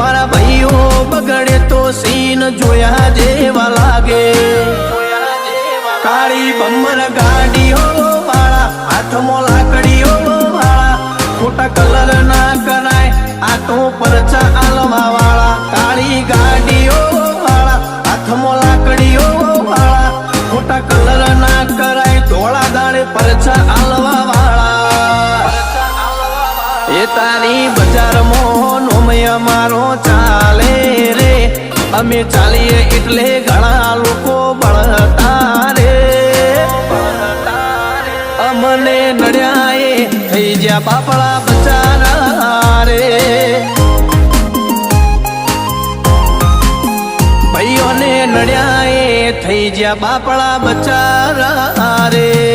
મારા ભાઈઓ બગડે તો સીન જોયા જેવા લાગે. કાળી બમ્મર ગાડીઓ વાળા, હાથમાં લાકડીઓ વાળા, ખોટા કલર ના કરાય આ તો પરચા આલવા વાળા. કાળી ગાડીઓ વાળા, હાથમાં લાકડીઓ વાળા, ખોટા કલર ના કરાય ધોળા દાડે પરચા આલવા વાળા. એ તારી બજારમાં ચાલે રે? અમે ચાલીએ એટલે ઘણા લોકો બળતા રે. અમને નડ્યાએ થઈ જ્યા બાપડા બચારા રે. ભાઈઓને નડ્યાએ થઈ જ્યાં બાપડા બચારા રે.